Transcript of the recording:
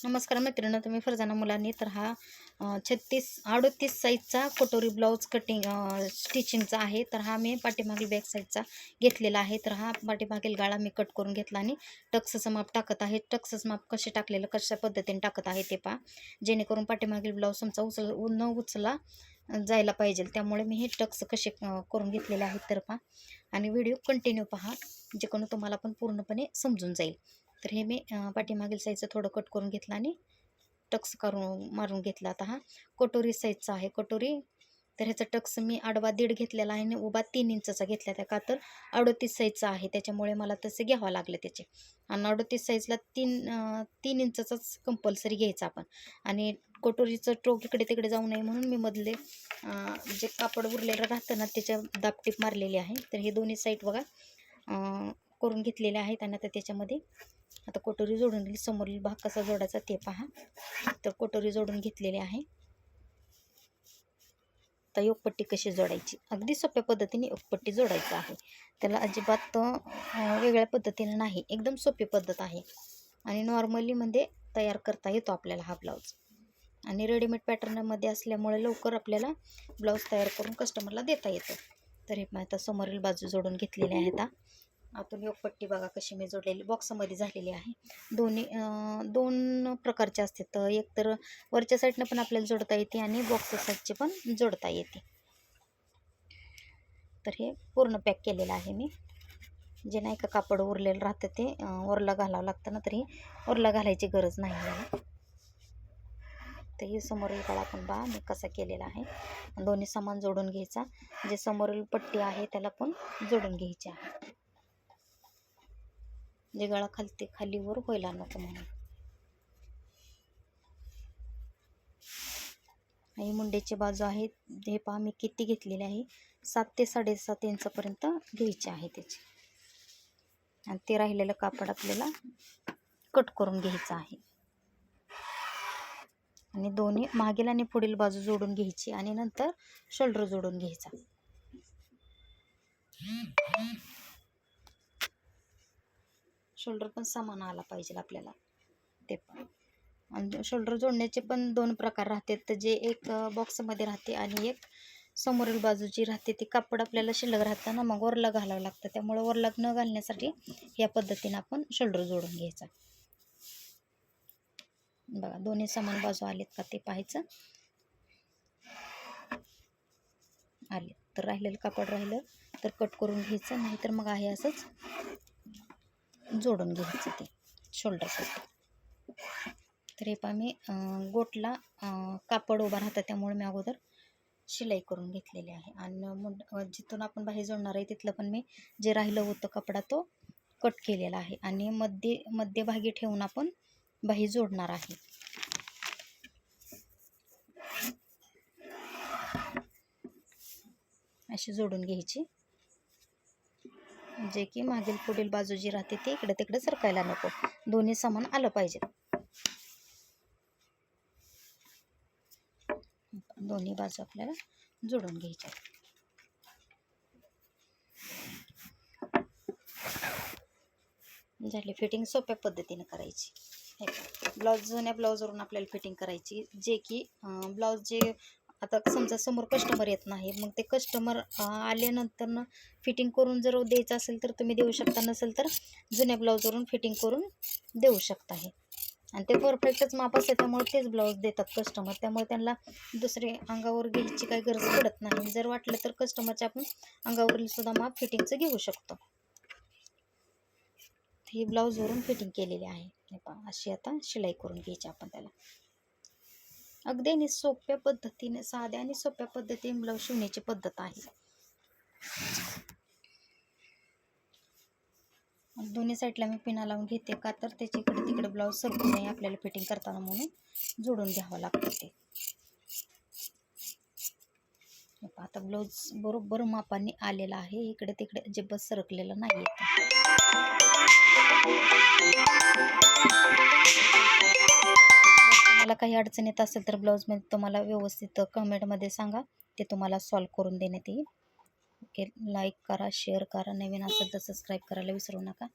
नमस्कार मित्रांनो तुम्ही फरजाना मुलांनी. तर हा छत्तीस अडतीस साईजचा कटोरी ब्लाऊज कटिंग स्टिचिंगचा आहे. तर हा मी पाठीमागील बॅक साईडचा घेतलेला आहे. तर हा पाठीमागील गाळा मी कट करून घेतला आणि टक्सचं माप टाकत आहे. टक्सचं माप कसे टाकलेलं कशा पद्धतीने टाकत आहे ते पहा. जेणेकरून पाठीमागील ब्लाऊज तुमचा उचल न उचला जायला पाहिजे. त्यामुळे मी हे टक्स कसे करून घेतलेले आहेत तर पहा. आणि व्हिडिओ कंटिन्यू पहा जे तुम्हाला पण पूर्णपणे समजून जाईल. तर हे मी पाठीमागील साईजचं थोडं कट करून घेतलं आणि टक्स करून मारून घेतला आता हा. कटोरी साईजचा आहे कटोरी. तर ह्याचा टक्स मी आडवा दीड घेतलेला आहे आणि उभा तीन इंचचा घेतला त्या का तर अडोतीस साईजचा आहे. त्याच्यामुळे मला तसे घ्यावं लागले त्याचे. आणि अडोतीस साईजला तीन तीन इंचाचाच कंपल्सरी घ्यायचा आपण. आणि कटोरीचं टोक इकडे तिकडे जाऊ नये म्हणून मी मधले जे कापड उरलेलं राहतं ना त्याच्या दापटीप मारलेली आहे. तर हे दोन्ही साईड बघा करून घेतलेले आहेत आणि आता त्याच्यामध्ये आता कोटोरी जोडून समोरील भाग कसा जोडायचा ते पहा. तर कोटोरी जोडून घेतलेली आहे. आता योगपट्टी कशी जोडायची? अगदी सोप्या पद्धतीने योगपट्टी जोडायचं आहे. त्याला अजिबात वेगळ्या पद्धतीने नाही. एकदम सोपी पद्धत आहे. आणि नॉर्मलीमध्ये म्हणजे तयार करता येतो आपल्याला हा ब्लाऊज. आणि रेडीमेड पॅटर्नमध्ये असल्यामुळे लवकर आपल्याला ब्लाऊज तयार करून कस्टमरला देता येतो. तर हे आता समोरील बाजू जोडून घेतलेली आहे आता. आतून योगपट्टी बघा कशी मी जोडलेली बॉक्समध्ये झालेली आहे. दोन्ही दोन प्रकारचे असतात. एक तर वरच्या साईडनं पण आपल्याला जोडता येते आणि बॉक्स साईडचे पण जोडता येते. तर हे पूर्ण पॅक केलेलं आहे मी. जे नाही का कापड उरलेलं राहतं ते ओरला घालावं लागतं ना तरी ओरला घालायची गरज नाही आहे तर हे समोरील गळा पण बा मी कसा केलेला आहे. दोन्ही सामान जोडून घ्यायचा. जे समोरील पट्टी आहे त्याला पण जोडून घ्यायची आहे. जे गळा खालती खालीवर व्हायला नको म्हणून. आणि मुंड्याची बाजू आहेत हे पहा मी किती घेतलेले आहे? सात ते साडेसात इंचापर्यंत घ्यायची आहे त्याची. आणि ते राहिलेलं कापड आपल्याला कट करून घ्यायचं आहे. आणि दोन्ही मागील आणि पुढील बाजू जोडून घ्यायची आणि नंतर शोल्डर जोडून घ्यायचा. शोल्डर पण समान आला पाहिजे आपल्याला. ते पण. आणि शोल्डर जोडण्याचे पण दोन प्रकार राहतात. तर जे एक बॉक्समध्ये राहते आणि एक समोरील बाजूची राहते. ती कापड आपल्याला शिल्लक राहतं ना मग वरला घालावं लागतं. त्यामुळे वरला न घालण्यासाठी या पद्धतीनं आपण शोल्डर जोडून घ्यायचा. बघा दोन्ही समान बाजू आलेत का ते पाहायचं. आले. तर राहिलेलं कापड राहिलं तर कट करून घ्यायचं. नाहीतर मग आहे असंच जोडून घ्यायचं ते शोल्डरसाठी तर हे पहा मी गोटला कापड उभा राहतं त्यामुळे मी अगोदर शिलाई करून घेतलेली आहे. आणि मुंड जिथून आपण बाहेर जोडणार आहे तिथलं पण मी जे राहिलं होतं कपडा तो कट केलेला आहे. आणि मध्ये मध्यभागी ठेवून आपण बाही जोडणार आहे. अशी जोडून घ्यायची. जे की मागील पुढील बाजू जी राहते ती इकडे तिकडे सरकायला नको. दोन्ही समान आलं पाहिजे. दोन्ही बाजू आपल्याला जोडून घ्यायच्या झाली फिटिंग सोप्या पद्धतीने करायची. हे ब्लाऊज जुन्या ब्लाऊजवरून आपल्याला फिटिंग करायची जे की ब्लाऊज जे आता समजा समोर कस्टमर येत नाही मग ते कस्टमर आल्यानंतर ना फिटिंग करून जर द्यायचं असेल तर तुम्ही देऊ शकता नसेल तर जुन्या ब्लाऊजवरून फिटिंग करून देऊ शकता हे. आणि ते परफेक्टच माप असते त्यामुळे तेच ब्लाऊज देतात कस्टमर त्यामुळे त्यांना दुसरे अंगावर घ्यायची काही गरज पडत नाही. जर वाटलं तर कस्टमरच्या आपण अंगावरील सुद्धा माप फिटिंगचं घेऊ शकतो. ही ब्लाऊजवरून फिटिंग केलेली आहे. पहा अशी आता शिलाई करून घ्यायची आपण त्याला. अगदी आणि सोप्या पद्धतीने साध्या आणि सोप्या पद्धतीने ब्लाऊज शिवण्याची पद्धत आहे. दोन्ही साईडला मी पिना लावून घेते का तर त्याच्या इकडे तिकडे ब्लाऊज सरकू नये आपल्याला फिटिंग करताना म्हणून जोडून घ्यावं लागतं ते. आता ब्लाऊज बरोबर मापाने आलेला आहे. इकडे तिकडे अजिबात सरकलेलं नाही मला काही अडचण येत असेल तर ब्लाऊजमध्ये तुम्हाला व्यवस्थित कमेंटमध्ये सांगा. ते तुम्हाला सॉल्व करून देण्यात येईल. ओके लाईक करा शेअर करा. नवीन असेल तर सबस्क्राईब करायला विसरू नका.